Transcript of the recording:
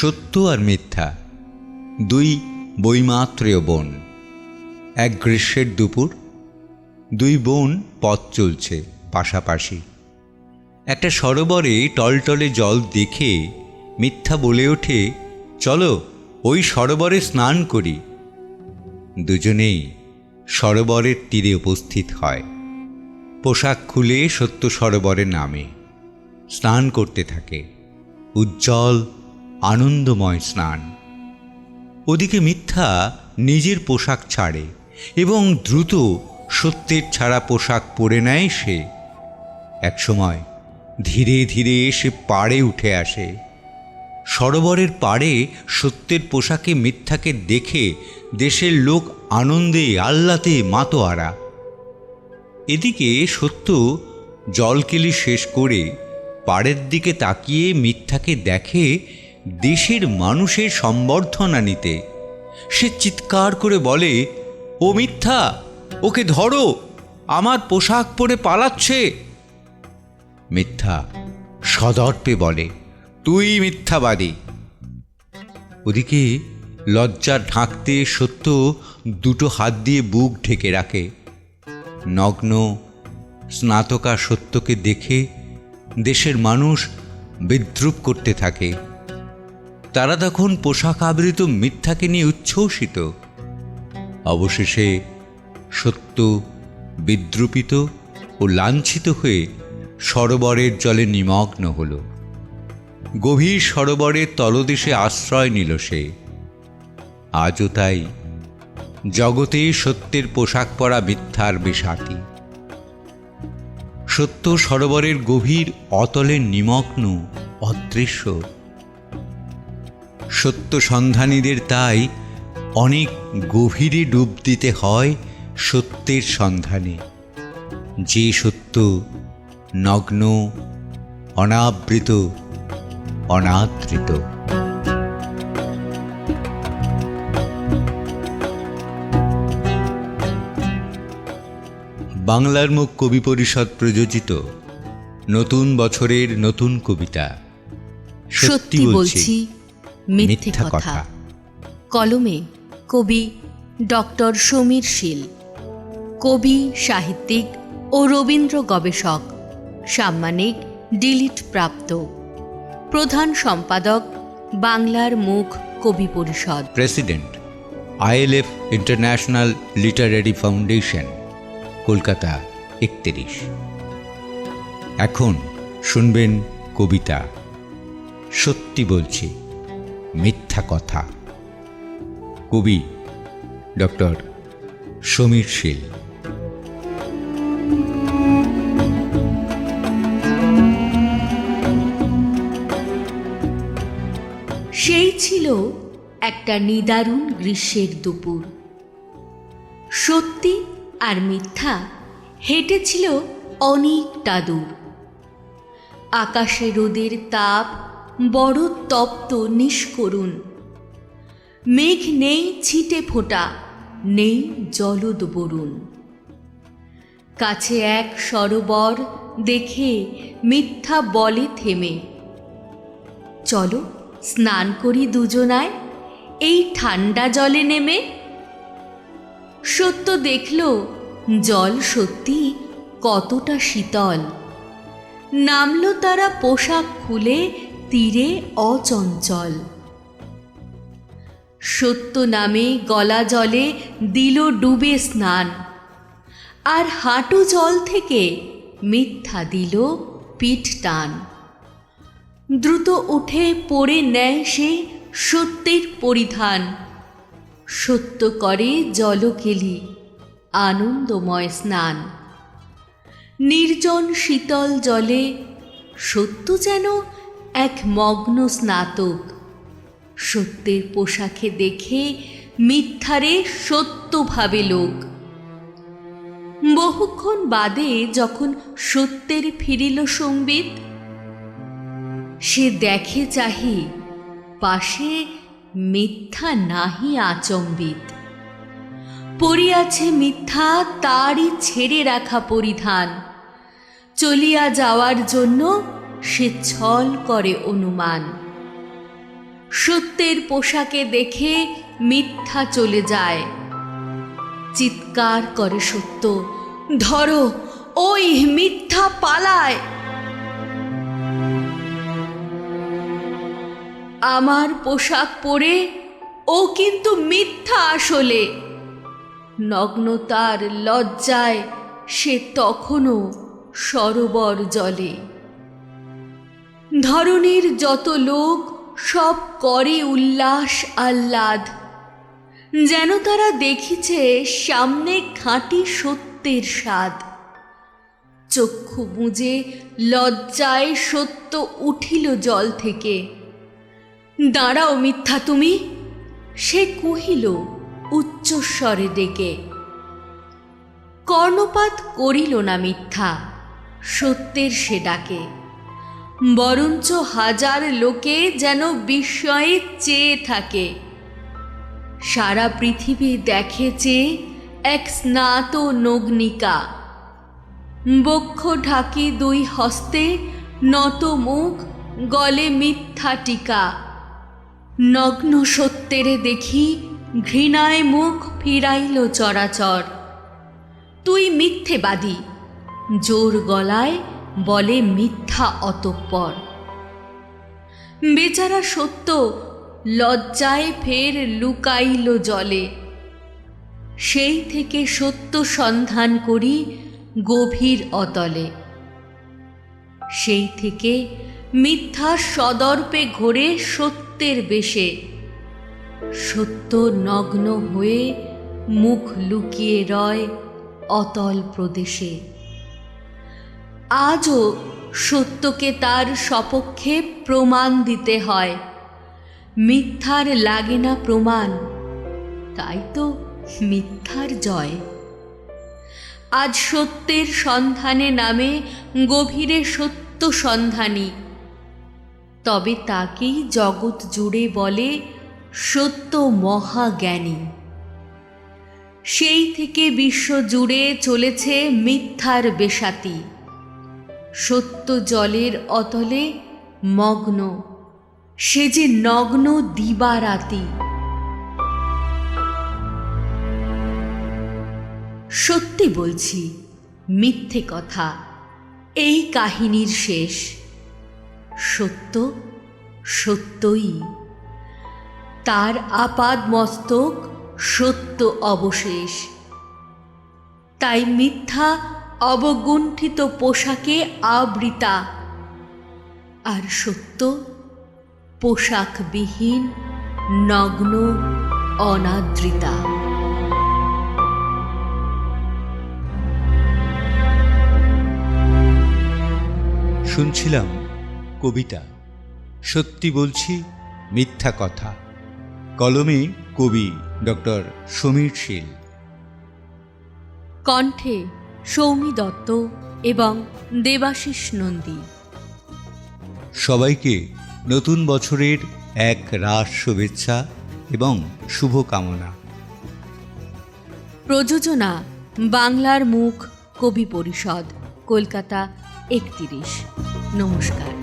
সত্য আর মিথ্যা। দুই বৈমাত্রেয় বোন। এক গ্রীষ্মের দুপুর, দুই বোন পথ চলছে পাশাপাশি। একটা সরোবরে টলটলে জল দেখে মিথ্যা বলে ওঠে, চলো ওই সরোবরে স্নান করি। দুজনেই সরোবরের তীরে উপস্থিত হয়। পোশাক খুলে সত্য সরোবরে নামে। স্নান করতে থাকে। উজ্জ্বল আনন্দময় স্নান। ওদিকে মিথ্যা নিজের পোশাক ছাড়ে এবং দ্রুত সত্যের ছাড়া পোশাক পরে নেয় সে। একসময় ধীরে ধীরে সে পাড়ে উঠে আসে। সরোবরের পাড়ে সত্যের পোশাকে মিথ্যাকে দেখে দেশের লোক আনন্দে আহ্লাতে মাতোয়ারা। এদিকে সত্য জলকেলি শেষ করে পাড়ের দিকে তাকিয়ে মিথ্যাকে দেখে দেশের মানুষের সম্বর্ধনা নিতে। সে চিৎকার করে বলে, ও মিথ্যা, ওকে ধরো, আমার পোশাক পরে পালাচ্ছে। মিথ্যা সদর্পে বলে, তুই মিথ্যাবাদী। ওদিকে লজ্জা ঢাকতে সত্য দুটো হাত দিয়ে বুক ঢেকে রাখে। নগ্ন স্নাতকা সত্যকে দেখে দেশের মানুষ বিদ্রুপ করতে থাকে। তারা তখন পোশাক আবৃত মিথ্যাকে নিয়ে উচ্ছ্বসিত। অবশেষে সত্য, বিদ্রুপিত ও লাঞ্ছিত হয়ে সরোবরের জলে নিমগ্ন হল। গভীর সরোবরের তলদেশে আশ্রয় নিল সে। আজও তাই। জগতে সত্যের পোশাক পরা মিথ্যার বিষাতি সত্য সরোবরের গভীর অতলে নিমগ্ন, অদৃশ্য সত্য সন্ধানীদের তাই অনেক গভীরে ডুব দিতে হয় সত্যের সন্ধানে। যে সত্য নগ্ন অনাবৃত অনাদৃত। বাংলার মুখ কবি পরিষদ প্রযোজিত নতুন বছরের নতুন কবিতা। সত্যি বলছি। মিথ্যে কথা। কলমে কবি ডক্টর সমীর শীল কবি সাহিত্যিক ও রবীন্দ্র গবেষক সাম্মানিক ডিলিট প্রাপ্ত। প্রধান সম্পাদক বাংলার মুখ কবি পরিষদ। President ILF international literary foundation Kolkata একত্রিশ। এখন শুনবেন কবিতা সত্যি বলছি। মিথ্যা কথা। কবি ডক্টর সমীর শীল। সেই ছিল একটা নিদারুণ গ্রীষ্মের দুপুর। সত্যি আর মিথ্যা হেঁটেছিল অনেকটা দূর। আকাশে রোদের তাপ বড় তপ্ত নিষ্করুণ। মেঘ নেই ছিটে ফোঁটা, নেই জলদ বরুণ। কাছে এক সরোবর দেখে মিথ্যা বলে থেমে। চলো স্নান করি দুজনায়, এই ঠান্ডা জলে নেমে। সত্য দেখল, জল সত্যি কতটা শীতল। নামলো তারা পোশাক খুলে তীরে অচঞ্চল। সত্য নামে গলা জলে দিল ডুবে স্নান। আর হাঁটু জল থেকে মিথ্যা দিল পিঠ টান। দ্রুত উঠে পড়ে নেয় সে সত্যের পরিধান। সত্য করে জলকেলি, আনন্দময় স্নান। নির্জন শীতল জলে সত্য যেন এক মগ্ন স্নাতক। সত্যের পোশাকে দেখে মিথ্যারে সত্য ভাবে লোক। বহুক্ষণ বাদে যখন সত্যের ফিরিল সম্বিত সে দেখে চাহি পাশে মিথ্যা নাহি আচম্বিত। পড়িয়াছে মিথ্যা তারই ছেড়ে রাখা পরিধান। চলিয়া যাওয়ার জন্য সে ছল করে অনুমান। সত্যের পোশাকে দেখে মিথ্যা চলে যায়। চিৎকার করে সত্য, ধরো, ওই মিথ্যা পালায়। আমার পোশাক পরে ও কিন্তু মিথ্যা আসলে। নগ্নতার লজ্জায় সে তখনও সরোবর জলে। ধরনের যত লোক, সব করে উল্লাস আহ্লাদ। যেন তারা দেখিছে সামনে খাঁটি সত্যের স্বাদ। চক্ষু বুঝে লজ্জায় সত্য উঠিল জল থেকে। দাঁড়াও মিথ্যা তুমি, সে কহিল উচ্চস্বরে ডেকে। কর্ণপাত করিল না মিথ্যা, সত্যের সে ডাকে। বরঞ্চ হাজার লোকে যেন বিস্ময়ে চেয়ে থাকে। সারা পৃথিবী দেখে চেয়ে এক স্নাত নগ্নিকা। বক্ষ ঢাকি দুই হস্তে, নত মুখ, গলে মিথ্যা টিকা। নগ্ন সত্যেরে দেখি ঘৃণায় মুখ ফিরাইল চরাচর। তুই মিথ্যেবাদী, জোর গলায় বলে মিথ্যা অতঃপর। বেচারা সত্য লজ্জায় ফের লুকাইল জলে। সেই থেকে সত্য সন্ধান করি গভীর অতলে। সেই থেকে মিথ্যা সদর্পে ঘোরে সত্যের বেশে। সত্য নগ্ন হয়ে মুখ লুকিয়ে রয় অতল প্রদেশে। আজও সত্যকে তার সপক্ষে প্রমাণ দিতে হয়। মিথ্যার লাগে না প্রমাণ, তাই তো মিথ্যার জয়। আজ সত্যের সন্ধানে নামে গভীরে সত্য সন্ধানী, তবে তাকেই জগৎ জুড়ে বলে সত্য মহাজ্ঞানী। সেই থেকে বিশ্ব জুড়ে চলেছে মিথ্যার বেশাতি। সত্য জলের অতলে মগ্ন, সে যে নগ্ন দিবারাতি। সত্যি বলছি, মিথ্যে কথা, এই কাহিনীর শেষ। সত্য, সত্যই। তার আপাদ মস্তক সত্য অবশেষ। তাই মিথ্যা অবগুণ্ঠিত পোশাকে আবৃতা। আর সত্য পোশাকবিহীন নগ্ন অনাদৃতা। শুনছিলাম কবিতা। সত্যি বলছি মিথ্যা কথা। কলমে কবি ডক্টর সমীর শীল। কণ্ঠে সৌমি দত্ত এবং দেবাশিস নন্দী। সবাইকে নতুন বছরের এক রাস শুভেচ্ছা এবং শুভকামনা। প্রযোজনা বাংলার মুখ কবি পরিষদ কলকাতা একত্রিশ। নমস্কার।